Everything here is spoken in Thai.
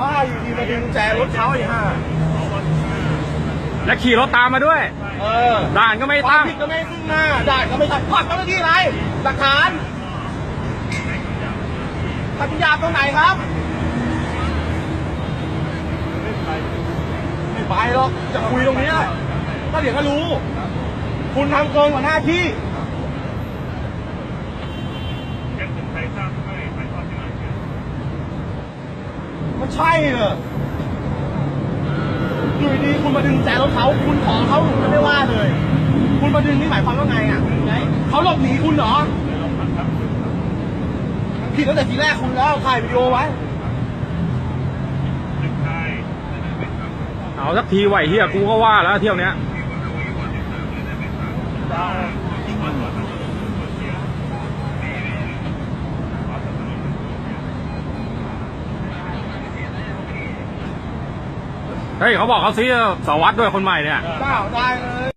ว่าอยู่ดีมาดึงกุญแจรถเขาไอ้ห่าและขี่รถตามมาด้วย เออด่านก็ไม่ความตั้ง ผิดก็ไม่ซึ่งหน้าด่านก็ไม่ตัดผักเจ้าหน้าที่อะไรหลักฐานขัดหยาบตรงไหนครับ ไม่ไปหรอกจะคุยตรงเนี้ยก็เดี๋ยวก็รู้ คุณทำเกินกว่าหน้าที่ มันใช่เหรออยู่ดีคุณมาดึงแจรถเขาคุณขอเขาคุณไม่ว่าเลย คุณมาดึงนี่หมายความว่าไงอะเขาหลบหนีคุณเหรอผิดตั้งแต่ทีแรกคุณแล้วถ่ายวิดีโอไว้เอาสักทีไหวเฮียกูก็ว่าแล้วเที่ยวเนี้ย เฮ้ยเขาบอกเขาซื้อสาวัตรด้วยคนใหม่เนี่ยเจ้าได้เลย